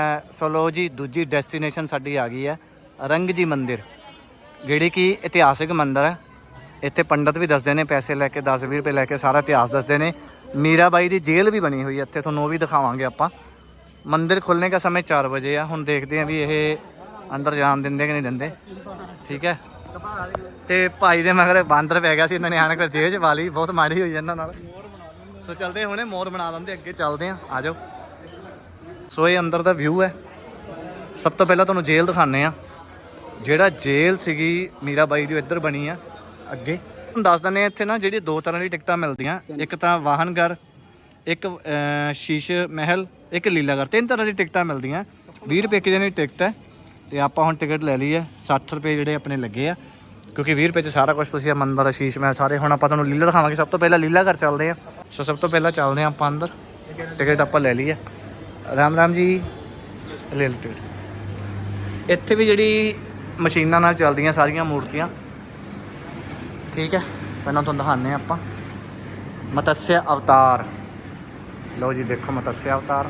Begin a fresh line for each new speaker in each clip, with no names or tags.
ਅ, ਸੋ ਲੋ ਜੀ ਦੂਜੀ ਡੈਸਟੀਨੇਸ਼ਨ ਸਾਡੀ ਆ ਗਈ ਹੈ ਰੰਗ ਜੀ ਮੰਦਿਰ ਜਿਹੜੀ ਕਿ ਇਤਿਹਾਸਿਕ ਮੰਦਿਰ ਹੈ। ਇੱਥੇ ਪੰਡਤ ਵੀ ਦੱਸਦੇ ਨੇ ਪੈਸੇ ਲੈ ਕੇ 10 20 ਰੁਪਏ ਲੈ ਕੇ ਸਾਰਾ ਇਤਿਹਾਸ ਦੱਸਦੇ ਨੇ। ਮੀਰਾਬਾਈ ਦੀ ਜੇਲ੍ਹ ਵੀ ਬਣੀ ਹੋਈ ਹੈ ਇੱਥੇ ਤੁਹਾਨੂੰ ਉਹ ਵੀ ਦਿਖਾਵਾਂਗੇ ਆਪਾਂ। ਮੰਦਿਰ ਖੁੱਲਣੇ ਦਾ ਸਮੇਂ 4 ਵਜੇ ਆ ਹੁਣ ਦੇਖਦੇ ਆ ਵੀ ਇਹ ਅੰਦਰ ਜਾਣ ਦਿੰਦੇ ਕਿ ਨਹੀਂ ਦਿੰਦੇ। ਠੀਕ ਹੈ? ਤੇ ਭਾਈ ਦੇ ਮਗਰ ਬਾਂਦਰ ਪੈ ਗਿਆ ਸੀ ਇਹਨਾਂ ਨੇ ਆਣ ਕੇ ਜੇਲ੍ਹ ਚ ਪਾ ਬਹੁਤ ਮਾੜੀ ਹੋਈ ਇਹਨਾਂ ਨਾਲ। ਸੋ ਚੱਲਦੇ ਹੁਣੇ ਮੋਰ ਬਣਾ ਦਿੰਦੇ ਅੱਗੇ ਚੱਲਦੇ ਆ ਆ ਜਾਓ। ਸੋ ਇਹ ਅੰਦਰ ਦਾ ਵਿਊ ਹੈ। ਸਭ ਤੋਂ ਪਹਿਲਾਂ ਤੁਹਾਨੂੰ ਜੇਲ੍ਹ ਦਿਖਾਣੇ ਆ ਜਿਹੜਾ ਜੇਲ੍ਹ ਸੀਗੀ ਮੀਰਾਬਾਈ ਦੀ ਇੱਧਰ ਬਣੀ ਆ, ਅੱਗੇ। ਤੁਹਾਨੂੰ ਦੱਸ ਦਿੰਦੇ ਆ ਇੱਥੇ ਨਾ ਜਿਹੜੀ ਦੋ ਤਰ੍ਹਾਂ ਦੀ ਟਿਕਟਾਂ ਮਿਲਦੀਆਂ। ਇੱਕ ਤਾਂ ਵਾਹਨਗਰ ਇੱਕ ਸ਼ੀਸ਼ ਮਹਿਲ, ਇੱਕ ਲੀਲਾਗਰ ਤਿੰਨ ਤਰ੍ਹਾਂ ਦੀ ਟਿਕਟਾਂ ਮਿਲਦੀਆਂ। 20 ਰੁਪਏ ਕਿਤੇ ਦੀ ਟਿਕਟ ਹੈ। ਤੇ ਆਪਾਂ ਹੁਣ ਟਿਕਟ ਲੈ ਲਈ ਹੈ। 60 ਰੁਪਏ ਜਿਹੜੇ ਆਪਣੇ ਲੱਗੇ ਆ। ਕਿਉਂਕਿ 20 ਰੁਪਏ ਚ ਸਾਰਾ ਕੁਝ ਤੁਸੀਂ ਇਹ ਮੰਦਰ, ਸ਼ੀਸ਼ ਮਹਿਲ ਸਾਰੇ ਹੁਣ ਆਪਾਂ ਤੁਹਾਨੂੰ ਲੀਲਾ ਦਿਖਾਵਾਂਗੇ। ਸਭ ਤੋਂ ਪਹਿਲਾਂ ਲੀਲਾ ਘਰ ਚੱਲਦੇ ਆ ਸੋ ਸਭ ਤੋਂ ਪਹਿਲਾਂ ਚੱਲਦੇ ਆ ਆਪਾਂ ਅੰਦਰ। ਟਿਕਟ ਆਪਾਂ ਲੈ ਲਈ ਹੈ। ਰਾਮ ਰਾਮ ਜੀ। ਟਿਕਟ ਇੱਥੇ ਵੀ ਜਿਹੜੀ ਮਸ਼ੀਨਾਂ ਨਾਲ ਚੱਲਦੀਆਂ ਸਾਰੀਆਂ ਮੂਰਤੀਆਂ। ਠੀਕ ਹੈ ਪਹਿਲਾਂ ਤੁਹਾਨੂੰ ਦਿਖਾਉਂਦੇ ਹਾਂ ਆਪਾਂ। ਮਤਸਯ ਅਵਤਾਰ। ਲਓ ਜੀ ਦੇਖੋ ਮਤਸਯ ਅਵਤਾਰ।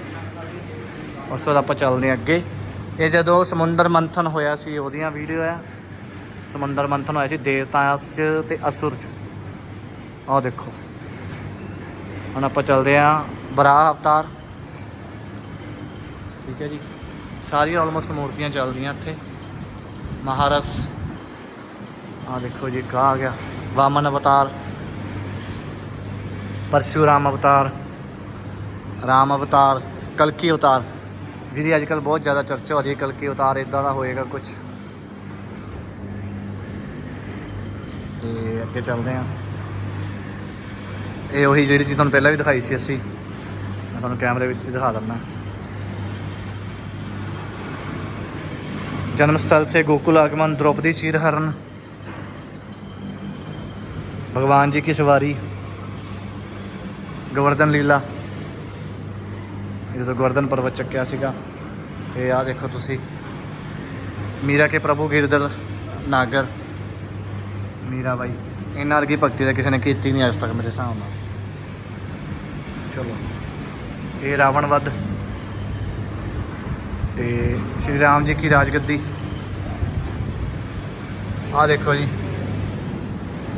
ਉਸ ਤੋਂ ਆਪਾਂ ਚੱਲਦੇ ਅੱਗੇ। ਇਹ ਜਦੋਂ ਸਮੁੰਦਰ ਮੰਥਨ ਹੋਇਆ ਸੀ ਉਹਦੀਆਂ ਵੀਡੀਓ ਆ। ਸਮੁੰਦਰ ਮੰਥਨ ਹੋਇਆ ਸੀ ਦੇਵਤਾਂ 'ਚ ਤੇ ਅਸੁਰ 'ਚ। ਆਹ ਦੇਖੋ। ਹੁਣ ਆਪਾਂ ਚੱਲਦੇ ਹਾਂ ਬਰਾਹ ਅਵਤਾਰ। ਠੀਕ ਹੈ ਜੀ। ਸਾਰੀਆਂ ਆਲਮੋਸਟ ਮੂਰਤੀਆਂ ਚੱਲਦੀਆਂ ਇੱਥੇ। ਮਹਾਰਸ। ਆ ਦੇਖੋ ਜੀ ਕਾ ਆ ਗਿਆ। ਵਾਮਨ ਅਵਤਾਰ। ਪਰਸ਼ੂਰਾਮ ਅਵਤਾਰ। ਰਾਮ ਅਵਤਾਰ। ਕਲਕੀ ਅਵਤਾਰ। ਜਿਹਦੀ ਅੱਜ ਕੱਲ ਬਹੁਤ ਜ਼ਿਆਦਾ ਚਰਚਾ ਹੋ ਰਹੀ ਹੈ, ਕਲਕੀ ਅਵਤਾਰ ਇਦਾਂ ਦਾ ਹੋਏਗਾ ਕੁਝ ਤੇ ਅੱਗੇ ਚੱਲਦੇ ਹਾਂ। ਇਹ ਉਹੀ ਜਿਹੜੀ ਚੀਜ਼ ਤੁਹਾਨੂੰ ਪਹਿਲਾਂ ਵੀ ਦਿਖਾਈ ਸੀ ਅਸੀਂ। ਮੈਂ ਤੁਹਾਨੂੰ ਕੈਮਰੇ ਵਿੱਚ ਦਿਖਾ ਦਿੰਦਾ। जन्म स्थल से गोकुल आगमन द्रौपदी चीरहरण भगवान जी की सवारी ਗੋਵਰਧਨ ਲੀਲਾ ਜਦੋਂ ਗੋਵਰਧਨ ਪਰਵਤ ਚੱਕਿਆ ਸੀਗਾ ਇਹ ਆ ਦੇਖੋ ਤੁਸੀਂ ਮੀਰਾ ਕੇ ਪ੍ਰਭੂ ਗਿਰਦਰ ਨਾਗਰ ਮੀਰਾ ਬਾਈ ਇਹਨਾਂ ਵਰਗੀ ਭਗਤੀ ਤਾਂ ਕਿਸੇ ਨੇ ਕੀਤੀ ਨਹੀਂ ਅੱਜ ਤੱਕ ਮੇਰੇ ਹਿਸਾਬ ਨਾਲ ਚਲੋ ਇਹ ਰਾਵਣ ਵੱਧ ਤੇ ਸ਼੍ਰੀ ਰਾਮ ਜੀ ਕੀ ਰਾਜਗੱਦੀ ਆ ਦੇਖੋ ਜੀ।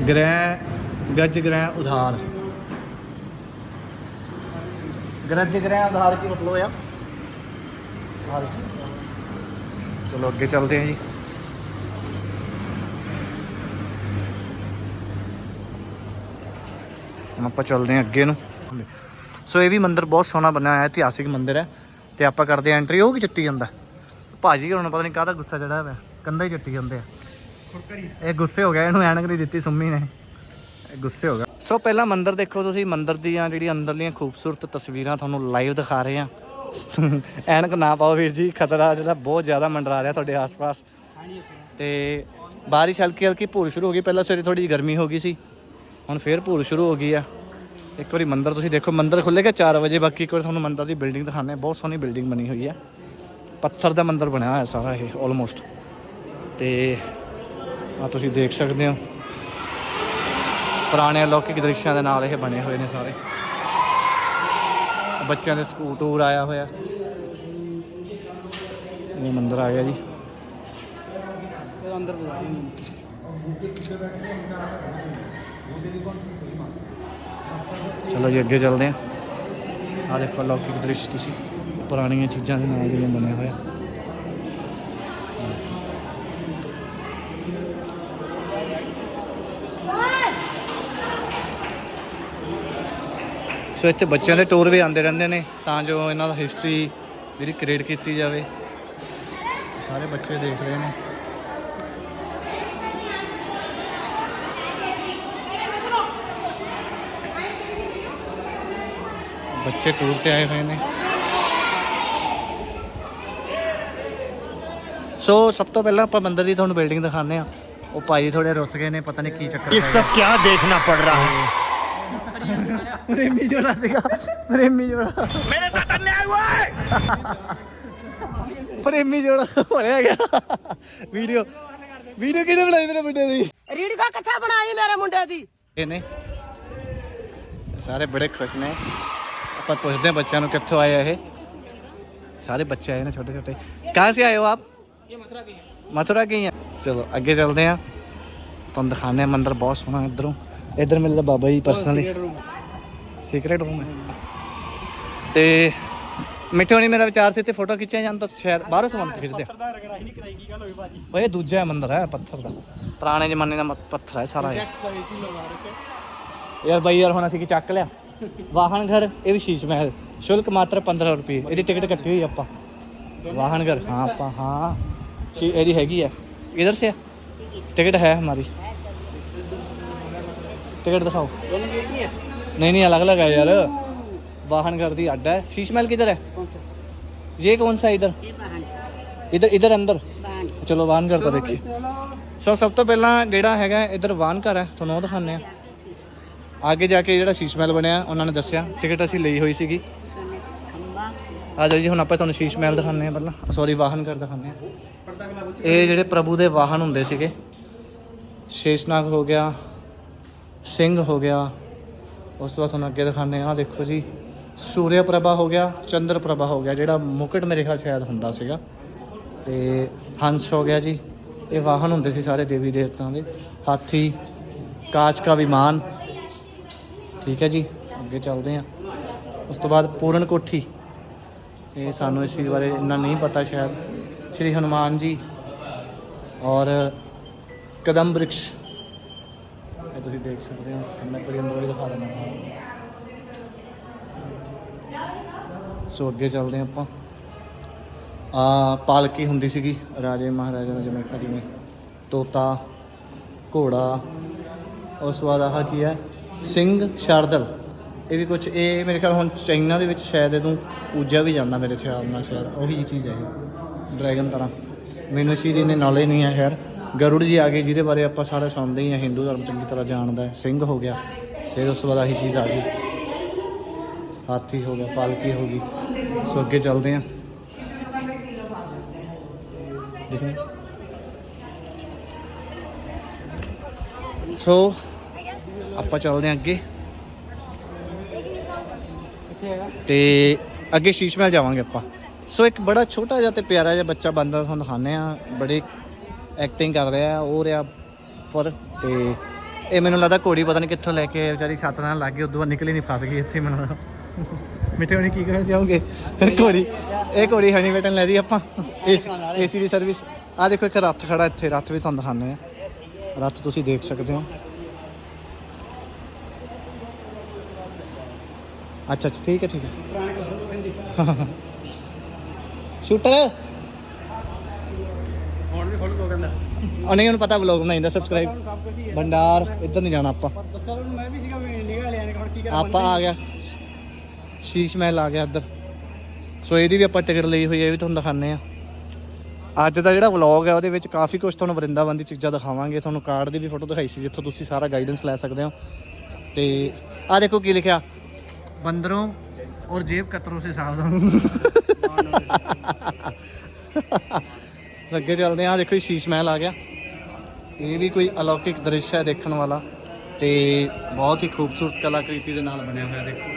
ਗ੍ਰਹਿ, ਗੱਜ ਗ੍ਰਹਿ ਉਧਾਰ। ਗੱਜ ਗ੍ਰਹਿ ਉਧਾਰ ਕੀ ਮਤਲਬ ਆ ਚਲੋ ਅੱਗੇ ਚੱਲਦੇ ਹਾਂ ਜੀ। ਹੁਣ ਆਪਾਂ ਚੱਲਦੇ ਹਾਂ ਅੱਗੇ ਨੂੰ। ਸੋ ਇਹ ਵੀ ਮੰਦਿਰ ਬਹੁਤ ਸੋਹਣਾ ਬਣਿਆ ਹੋਇਆ ਹੈ ਇਤਿਹਾਸਿਕ ਮੰਦਿਰ ਹੈ। ਤੇ ਆਪਾਂ ਕਰਦੇ ਐਂਟਰੀ ਉਹ ਕੀ ਚੱਟੀ ਜਾਂਦਾ। ਭਾਜੀ ਹੁਣ ਪਤਾ ਨਹੀਂ ਕਾਹਦਾ ਗੁੱਸਾ ਚੜਿਆ ਹੋਇਆ ਕੰਧਾ ਹੀ ਚੱਟੀ ਜਾਂਦੇ ਆ। ਇਹ ਗੁੱਸੇ ਹੋ ਗਿਆ ਇਹਨੂੰ ਐਨਕ ਨਹੀਂ ਦਿੱਤੀ ਸੁੰਮੀ ਨੇ। ਇਹ ਗੁੱਸੇ ਹੋ ਗਿਆ। ਸੋ ਪਹਿਲਾਂ ਮੰਦਿਰ ਦੇਖੋ ਤੁਸੀਂ ਮੰਦਿਰ ਦੀਆਂ ਜਿਹੜੀਆਂ ਅੰਦਰਲੀਆਂ ਖੂਬਸੂਰਤ ਤਸਵੀਰਾਂ ਤੁਹਾਨੂੰ ਲਾਈਵ ਦਿਖਾ ਰਹੇ ਆ ਐਨਕ ਨਾ ਪਾਓ ਵੀਰ ਜੀ ਖਤਰਾ ਜਿਹੜਾ ਬਹੁਤ ਜ਼ਿਆਦਾ ਮੰਡਰਾ ਰਿਹਾ ਤੁਹਾਡੇ ਆਸ-ਪਾਸ। ਤੇ ਬਾਰਿਸ਼ ਹਲਕੀ ਹਲਕੀ ਭੂਰ ਸ਼ੁਰੂ ਹੋ ਗਈ ਪਹਿਲਾਂ ਸਵੇਰੇ ਥੋੜੀ ਜਿਹੀ ਗਰਮੀ ਹੋ ਗਈ ਸੀ। ਹੁਣ ਫੇਰ ਭੂਰ ਸ਼ੁਰੂ ਹੋ ਗਈ ਆ। ਇੱਕ ਵਾਰੀ ਮੰਦਰ ਤੁਸੀਂ ਦੇਖੋ, ਮੰਦਰ ਖੁੱਲੇਗਾ 4 ਵਜੇ, ਬਾਕੀ ਇੱਕ ਵਾਰੀ ਤੁਹਾਨੂੰ ਮੰਦਰ ਦੀ ਬਿਲਡਿੰਗ ਦਿਖਾਣੇ ਬਹੁਤ ਸੋਹਣੀ ਬਿਲਡਿੰਗ ਬਣੀ ਹੋਈ ਹੈ। ਪੱਥਰ ਦਾ ਮੰਦਰ ਬਣਿਆ ਹੋਇਆ ਸਾਰਾ ਇਹ ਆਲਮੋਸਟ ਤੇ ਆ ਤੁਸੀਂ ਦੇਖ ਸਕਦੇ ਹੋ। ਪੁਰਾਣੇ ਅਲੌਕਿਕ ਦ੍ਰਿਸ਼ਾਂ ਦੇ ਨਾਲ ਇਹ ਬਣੇ ਹੋਏ ਨੇ ਸਾਰੇ। ਬੱਚਿਆਂ ਦੇ ਸਕੂਲ ਟੂਰ ਆਇਆ ਹੋਇਆ। ਇਹ ਮੰਦਿਰ ਆ ਗਿਆ ਜੀ।
ਅੰਦਰ
ਚਲੋ ਜੀ, ਅੱਗੇ ਚੱਲਦੇ ਹਾਂ। ਆ ਦੇਖੋ ਅਲੌਕਿਕ ਦ੍ਰਿਸ਼ ਤੁਸੀਂ, ਪੁਰਾਣੀਆਂ ਚੀਜ਼ਾਂ ਦੇ ਨਾਲ ਜਿਵੇਂ ਬਣਿਆ ਹੋਇਆ। ਸੋ ਇੱਥੇ ਬੱਚਿਆਂ ਦੇ ਟੂਰ ਵੀ ਆਉਂਦੇ ਰਹਿੰਦੇ ਨੇ, ਤਾਂ ਜੋ ਇਹਨਾਂ ਦਾ ਹਿਸਟਰੀ ਜਿਹੜੀ ਕ੍ਰੀਏਟ ਕੀਤੀ ਜਾਵੇ। ਸਾਰੇ ਬੱਚੇ ਦੇਖ ਰਹੇ ਨੇ। ਬੱਚੇ ਟੂਰ ਤੇ ਆਏ ਹੋਏ ਨੇ। ਸੋ ਸਭ ਤੋਂ ਪਹਿਲਾਂ ਆਪਾਂ ਮੰਦਿਰ ਦੀ ਤੁਹਾਨੂੰ ਬਿਲਡਿੰਗ ਦਿਖਾਉਂਦੇ ਆ ਉਹ ਭਾਈ ਥੋੜੇ ਰੁੱਸ ਗਏ ਨੇ ਪਤਾ ਨਹੀਂ ਕੀ ਚੱਕਰ
ਇਹ ਸਭ ਕੀ ਦੇਖਣਾ ਪੜ ਰਹਾ ਹੈ?
ਪ੍ਰੇਮੀ ਜੋੜਾ ਸੀਗਾ ਪ੍ਰੇਮੀ ਜੋੜਾ।
ਮੇਰੇ ਸਾਥ ਅਨਿਆਏ ਹੋਇਆ
ਪ੍ਰੇਮੀ ਜੋੜਾ ਬਣਿਆ ਗਿਆ। ਵੀਡੀਓ ਵੀਡੀਓ ਕਿਹਨੇ ਬਣਾਈ ਮੇਰੇ ਮੁੰਡੇ ਦੀ?
ਰੀੜਕਾ ਕੱਥਾ ਬਣਾਈ ਮੇਰੇ ਮੁੰਡੇ ਦੀ?
ਇਹਨੇ ਸਾਰੇ ਬੜੇ ਖੁਸ਼ ਨੇ। ਆਪਾਂ ਪੁੱਛਦੇ ਹਾਂ ਬੱਚਿਆਂ ਨੂੰ ਕਿੱਥੋਂ ਆਏ ਆ ਇਹ सारे बच्चे आए ना छोटे छोटे कहाँ से आए हो आप ये मथुरा के हैं मथुरा के ही हैं चलो आगे चलते हैं ਤੁਹਾਨੂੰ ਦਿਖਾਣੇ ਆ ਮੰਦਿਰ ਬਹੁਤ ਸੋਹਣਾ ਇਧਰੋਂ ਇਧਰ ਮਿਲਦਾ Baba ji personally secret room ਹੈ ਤੇ ਮਿੱਠੇ ਹੋਣੀ ਮੇਰਾ ਵਿਚਾਰ ਸੀ ਤੇ ਫੋਟੋ ਖਿੱਚਿਆ ਜਾਣ ਤਾਂ ਸ਼ਾਇਦ ਬਾਹਰੋਂ ਸਮਾਨ ਖਿੱਚਦੇ ਓਏ ਦੂਜਾ ਹੈ ਮੰਦਿਰ ਹੈ ਪੱਥਰ ਦਾ ਪੁਰਾਣੇ ਜ਼ਮਾਨੇ ਦਾ ਮ- ਪੱਥਰ ਹੈ ਸਾਰਾ ਇਹ ਯਾਰ ਬਾਈ ਯਾਰ ਹੁਣ ਅਸੀਂ ਕੀ ਚੱਕ ਲਿਆ ਵਾਹਨ ਘਰ ਇਹ ਵੀ ਸ਼ੀਸ਼ ਮਹਿਲ ਸ਼ੁਲਕ ਮਾਤਰ 15 ਰੁਪਏ ਇਹਦੀ ਟਿਕਟ ਕੱਟੀ ਹੋਈ ਆਪਾਂ ਵਾਹਨ ਘਰ हाँ ਆਪਾਂ हाँ ਸ਼ੀ- ਇਹਦੀ ਹੈਗੀ ਹੈ ਇਧਰ ਸੇ टिकट है हमारी टिकट दिखाओ नहीं नहीं अलग अलग है यार वाहन घर दी अड्डा है शीश महल किधर है ये कौन सा है इधर इधर इधर अंदर ਚਲੋ ਵਾਹਨ ਘਰ ਤਾਂ ਦੇਖੀ ਸੋ ਸਭ ਤੋਂ ਪਹਿਲਾਂ ਜਿਹੜਾ ਹੈਗਾ ਇੱਧਰ ਵਾਹਨ ਘਰ ਹੈ ਤੁਹਾਨੂੰ ਉਹ ਦਿਖਾਉਂਦੇ ਆ ਅੱਗੇ ਜਾ ਕੇ ਜਿਹੜਾ ਸ਼ੀਸ਼ ਮਹਿਲ ਬਣਿਆ, ਉਹਨਾਂ ਨੇ ਦੱਸਿਆ। ਟਿਕਟ ਅਸੀਂ ਲਈ ਹੋਈ ਸੀਗੀ। ਆ ਜਾਓ ਜੀ, ਹੁਣ ਆਪਾਂ ਤੁਹਾਨੂੰ ਸ਼ੀਸ਼ ਮਹਿਲ ਦਿਖਾਉਂਦੇ ਆ ਪਹਿਲਾਂ। ਸੌਰੀ ਵਾਹਨ ਘਰ ਦਿਖਾਉਂਦੇ ਆ ਇਹ ਜਿਹੜੇ ਪ੍ਰਭੂ ਦੇ ਵਾਹਨ ਹੁੰਦੇ ਸੀਗੇ, ਸ਼ੇਸ਼ਨਾਗ ਹੋ ਗਿਆ, ਸਿੰਘ ਹੋ ਗਿਆ, ਉਸ ਤੋਂ ਬਾਅਦ ਤੁਹਾਨੂੰ ਅੱਗੇ ਦਿਖਾਉਂਦੇ ਆ ਦੇਖੋ ਜੀ ਸੂਰਿਆ ਪ੍ਰਭਾ ਹੋ ਗਿਆ, ਚੰਦਰ ਪ੍ਰਭਾ ਹੋ ਗਿਆ, ਜਿਹੜਾ ਮੁਕਟ ਮੇਰੇ ਖਿਆਲ ਸ਼ਾਇਦ ਹੁੰਦਾ ਸੀਗਾ। ਤੇ ਹੰਸ ਹੋ ਗਿਆ ਜੀ, ਇਹ ਵਾਹਨ ਹੁੰਦੇ ਸੀ ਸਾਰੇ ਦੇਵੀ ਦੇਵਤਾਂ ਦੇ। ਹਾਥੀ, ਕਾਚ ਕਾ ਵਿਮਾਨ ਠੀਕ ਹੈ ਜੀ, ਅੱਗੇ ਚੱਲਦੇ ਆ ਉਸ ਤੋਂ ਬਾਅਦ ਪੂਰਨ ਕੋਠੀ। ਇਹ ਸਾਨੂੰ ਇਸ ਚੀਜ਼ ਬਾਰੇ ਇੰਨਾ ਨਹੀਂ ਪਤਾ ਸ਼ਾਇਦ। ਸ਼੍ਰੀ ਹਨੂਮਾਨ ਜੀ ਔਰ ਕਦਮ ਬ੍ਰਿਕਸ਼। ਇਹ ਤੁਸੀਂ ਦੇਖ ਸਕਦੇ ਹੋ, ਮੈਂ ਪੂਰੀ ਅੰਦਰ ਵੀ ਦਿਖਾ ਦਿੰਦਾ ਸਾਰਾ। ਸੋ ਅੱਗੇ ਚੱਲਦੇ ਹਾਂ ਆਪਾਂ। ਆ ਪਾਲਕੀ ਹੁੰਦੀ ਸੀਗੀ, ਰਾਜੇ ਮਹਾਰਾਜਾ ਦਾ ਜਿਵੇਂ ਜਿਵੇਂ ਤੋਤਾ, ਘੋੜਾ। ਉਸ ਤੋਂ ਬਾਅਦ ਆਹ ਕੀ ਹੈ? ਸਿੰਘ ਸ਼ਾਰਦਲ। ਇਹ ਵੀ ਕੁਝ ਇਹ ਮੇਰੇ ਖਿਆਲ ਹੁਣ ਚਾਈਨਾ ਦੇ ਵਿੱਚ ਸ਼ਾਇਦ ਇਹਨੂੰ ਪੂਜਿਆ ਵੀ ਜਾਂਦਾ ਮੇਰੇ ਖਿਆਲ ਨਾਲ ਸ਼ਾਇਦ, ਉਹੀ ਚੀਜ਼ ਹੈ ਡਰੈਗਨ ਤਰ੍ਹਾਂ। ਮੈਨੂੰ ਇਸ ਚੀਜ਼ ਦੀ ਇੰਨੀ ਨੌਲੇਜ ਨਹੀਂ ਹੈ, ਖੈਰ। ਗਰੁੜ ਜੀ ਆ ਗਏ, ਜਿਹਦੇ ਬਾਰੇ ਆਪਾਂ ਸਾਰਾ ਸੁਣਦੇ ਹੀ ਹਾਂ, ਹਿੰਦੂ ਧਰਮ ਚੰਗੀ ਤਰ੍ਹਾਂ ਜਾਣਦਾ ਹੈ। ਸਿੰਘ ਹੋ ਗਿਆ, ਫਿਰ ਉਸ ਤੋਂ ਬਾਅਦ ਆਹੀ ਚੀਜ਼ ਆ ਗਈ। ਹਾਥੀ ਹੋ ਗਿਆ, ਪਾਲਕੀ ਹੋ ਗਈ। ਸੋ ਅੱਗੇ ਚੱਲਦੇ ਹਾਂ। ਦੇਖੋ। ਸੋ ਆਪਾਂ ਚੱਲਦੇ ਹਾਂ ਅੱਗੇ। ਤੇ ਅੱਗੇ ਸ਼ੀਸ਼ ਮਹਿਲ ਜਾਵਾਂਗੇ ਆਪਾਂ। ਸੋ ਇੱਕ ਬੜਾ ਛੋਟਾ ਜਿਹਾ ਤੇ ਪਿਆਰਾ ਜਿਹਾ ਬੱਚਾ ਬੰਦਾ ਤੁਹਾਨੂੰ ਦਿਖਾਉਂਦੇ ਆ ਬੜੀ ਐਕਟਿੰਗ ਕਰ ਰਿਹਾ ਉਹ ਰਿਹਾ ਪਰ ਤੇ ਇਹ ਮੈਨੂੰ ਲੱਗਦਾ ਘੋੜੀ ਪਤਾ ਨਹੀਂ ਕਿੱਥੋਂ ਲੈ ਕੇ ਵਿਚਾਰੀ ਛੱਤ ਨਾਲ ਲੱਗ ਗਈ ਉਦੋਂ ਬਾਅਦ ਨਿਕਲੀ ਨਹੀਂ ਫਸ ਗਈ ਇੱਥੇ ਮੈਨੂੰ ਮਿੱਠੇ ਹੋਣੀ ਕੀ ਕਹਿਣਾ ਚਾਹੋਗੇ ਘੋੜੀ ਇਹ ਘੋੜੀ ਹਣੀ ਵੇਟਨ ਲੈ ਦੀ ਆਪਾਂ। ਏਸੀ ਦੀ ਸਰਵਿਸ ਆ ਦੇਖੋ ਇੱਕ ਰੱਥ ਖੜਾ ਇੱਥੇ ਰੱਥ ਵੀ ਤੁਹਾਨੂੰ ਦਿਖਾਉਂਦੇ ਆ ਰੱਥ ਤੁਸੀਂ ਦੇਖ ਸਕਦੇ ਹੋ। ਅੱਛਾ ਠੀਕ ਹੈ ਠੀਕ ਹੈ। ਸ਼ੂਟਰ
ਹੁਣ ਵੀ ਫੋਲੋ ਕਹਿੰਦਾ।
ਉਹ ਨਹੀਂ ਉਹਨੂੰ ਪਤਾ ਵਲੌਗ ਬਣਾਈਂਦਾ ਸਬਸਕ੍ਰਾਈਬ ਭੰਡਾਰ ਇੱਧਰ ਨਹੀਂ ਜਾਣਾ ਆਪਾਂ।
ਦੱਸਿਆ ਤੁਹਾਨੂੰ ਮੈਂ ਵੀ ਸੀਗਾ ਵੀ ਇੰਡੀਆ ਵਾਲਿਆਂ ਨੇ ਹੁਣ ਕੀ ਕਰਾਂ
ਆਪਾਂ ਆ ਗਿਆ। ਸ਼ੀਸ਼ ਮਹਿਲ ਆ ਗਿਆ ਇੱਧਰ। ਸੋ ਇਹਦੀ ਵੀ ਆਪਾਂ ਟਿਕਟ ਲਈ ਹੋਈ ਹੈ ਇਹ ਵੀ ਤੁਹਾਨੂੰ ਦਿਖਾਉਂਦੇ ਆ ਅੱਜ ਦਾ ਜਿਹੜਾ ਵਲੌਗ ਹੈ ਉਹਦੇ ਵਿੱਚ ਕਾਫੀ ਕੁਝ ਤੁਹਾਨੂੰ ਵਰਿੰਦਾਵਨ ਦੀ ਚੀਜ਼ਾਂ ਦਿਖਾਵਾਂਗੇ। ਤੁਹਾਨੂੰ ਕਾਰਡ ਦੀ ਵੀ ਫੋਟੋ ਦਿਖਾਈ ਸੀ ਜਿੱਥੋਂ ਤੁਸੀਂ ਸਾਰਾ ਗਾਈਡੈਂਸ ਲੈ ਸਕਦੇ ਹੋ। ਤੇ ਆ ਦੇਖੋ ਕੀ ਲਿਖਿਆ। ਬੰਦਰੋਂ ਔਰ ਜੇਬ ਕਤਰੋਂ ਸੇ ਸਾਵਧਾਨ ਅੱਗੇ ਚੱਲਦੇ ਆ ਦੇਖੋ ਜੀ, ਸ਼ੀਸ਼ ਮਹਿਲ ਆ ਗਿਆ। ਇਹ ਵੀ ਕੋਈ ਅਲੌਕਿਕ ਦ੍ਰਿਸ਼ ਹੈ ਦੇਖਣ ਵਾਲਾ ਤੇ ਬਹੁਤ ਹੀ ਖੂਬਸੂਰਤ ਕਲਾਕ੍ਰਿਤੀ ਦੇ ਨਾਲ ਬਣਿਆ ਹੋਇਆ ਦੇਖੋ।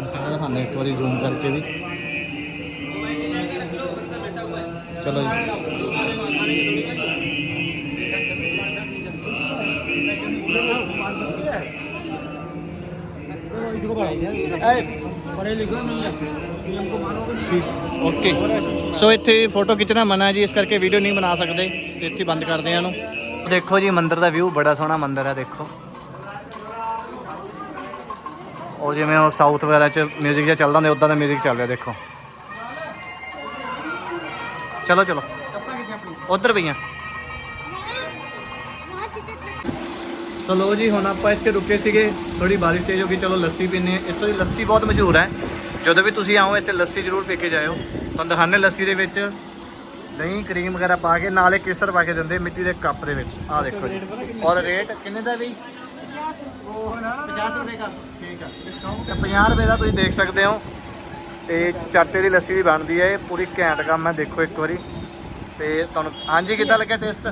ਮੈਂ ਸਾਰਾ ਦਿਖਾਉਂਦਾ ਇੱਕ ਵਾਰੀ ਜ਼ੂਮ ਕਰਕੇ ਵੀ। ਚਲੋ ਜੀ।
पढ़े लिखे नहीं है नियम को मानोगे
ਸ਼ੀਸ਼ ਓਕੇ ਸੋ ਇੱਥੇ ਫੋਟੋ ਖਿੱਚਣਾ ਮਨਾ ਹੈ ਜੀ ਇਸ ਕਰਕੇ ਵੀਡੀਓ ਨਹੀਂ ਬਣਾ ਸਕਦੇ ਤੇ ਇੱਥੇ ਬੰਦ ਕਰਦੇ ਆ ਇਹਨੂੰ ਦੇਖੋ ਜੀ ਮੰਦਿਰ ਦਾ ਵਿਊ ਬੜਾ ਸੋਹਣਾ ਮੰਦਿਰ ਹੈ ਦੇਖੋ ਉਹ ਜਿਵੇਂ ਉਹ ਸਾਊਥ ਵਗੈਰਾ ਚ 뮤직 ਜਿਹਾ ਚੱਲਦਾ ਹੁੰਦਾ ਉਦਾਂ ਦਾ 뮤직 ਚੱਲ ਰਿਹਾ ਦੇਖੋ ਚਲੋ ਚਲੋ ਉਧਰ ਪਈਆਂ ਸੋ ਲੋ ਜੀ ਹੁਣ ਆਪਾਂ ਇੱਥੇ ਰੁਕੇ ਸੀਗੇ। ਥੋੜੀ ਬਾਰਿਸ਼ ਤੇਜ਼ ਹੋ ਗਈ ਚਲੋ ਲੱਸੀ ਪੀਨੇ ਇੱਥੋਂ ਦੀ ਲੱਸੀ ਬਹੁਤ ਮਸ਼ਹੂਰ ਹੈ। ਜਦੋਂ ਵੀ ਤੁਸੀਂ ਆਓ ਇੱਥੇ ਲੱਸੀ ਜ਼ਰੂਰ ਪੀ ਕੇ ਜਾਇਓ। ਤੁਹਾਨੂੰ ਦਿਖਾਣੇ ਲੱਸੀ ਦੇ ਵਿੱਚ। ਦਹੀਂ ਕਰੀਮ ਵਗੈਰਾ ਪਾ ਕੇ ਨਾਲੇ ਕੇਸਰ ਪਾ ਕੇ ਦਿੰਦੇ ਮਿੱਟੀ ਦੇ ਕੱਪ ਦੇ ਵਿੱਚ। ਆਹ ਦੇਖੋ ਜੀ। ਔਰ ਰੇਟ ਕਿੰਨੇ ਦਾ ਵੀ 50 ਰੁਪਏ ਦਾ ਠੀਕ ਆ। ਤੇ 50 ਰੁਪਏ ਦਾ ਤੁਸੀਂ ਦੇਖ ਸਕਦੇ ਹੋ। ਤੇ ਚਾਟੇ ਦੀ ਲੱਸੀ ਵੀ ਬਣਦੀ ਹੈ। ਇਹ ਪੂਰੀ ਘੈਂਟ ਕੰਮ ਹੈ ਦੇਖੋ ਇੱਕ ਵਾਰੀ। ਤੇ ਤੁਹਾਨੂੰ ਹਾਂਜੀ ਕਿੱਦਾਂ ਲੱਗਿਆ ਟੇਸਟ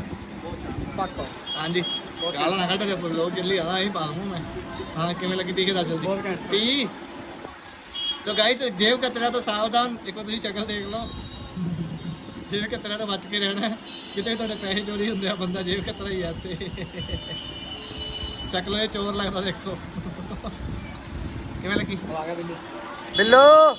ਪੱਕਾ
ਹਾਂਜੀ। ਕਾਲਾ ਨਾ ਕੱਢ ਕੇ ਲੋਕ ਜੱਲੀ ਆ ਅਸੀਂ ਪਾ ਲਵਾਂ ਮੈਂ। ਹਾਂ ਕਿਵੇਂ ਲੱਗੀ ਟੀਕੇ ਦੱਸ ਜਲਦੀ?
ਬਹੁਤ ਘੈਂਟ।
ਟੀ ਤੋ ਗਾਇਸ ਜੇਬ ਕਤਰਾ ਤੋਂ ਸਾਵਧਾਨ ਦੇਖੋ ਤੁਸੀਂ ਸ਼ਕਲ ਦੇਖ ਲਓ। ਜੇਬ ਕਤਰਾ ਤੋਂ ਬਚ ਕੇ ਰਹਿਣਾ। ਕਿਤੇ ਤੁਹਾਡੇ ਪੈਸੇ ਚੋਰੀ ਹੁੰਦੇ ਆ ਬੰਦਾ ਜੇਬ ਕਤਰਾ ਹੀ ਆ ਤੇ ਸ਼ਕਲ ਇਹ ਚੋਰ ਲੱਗਦਾ ਦੇਖੋ। ਕਿਵੇਂ ਲੱਗੀ?
ਆ ਗਿਆ ਬਿੱਲੂ।
ਬਿੱਲੋ!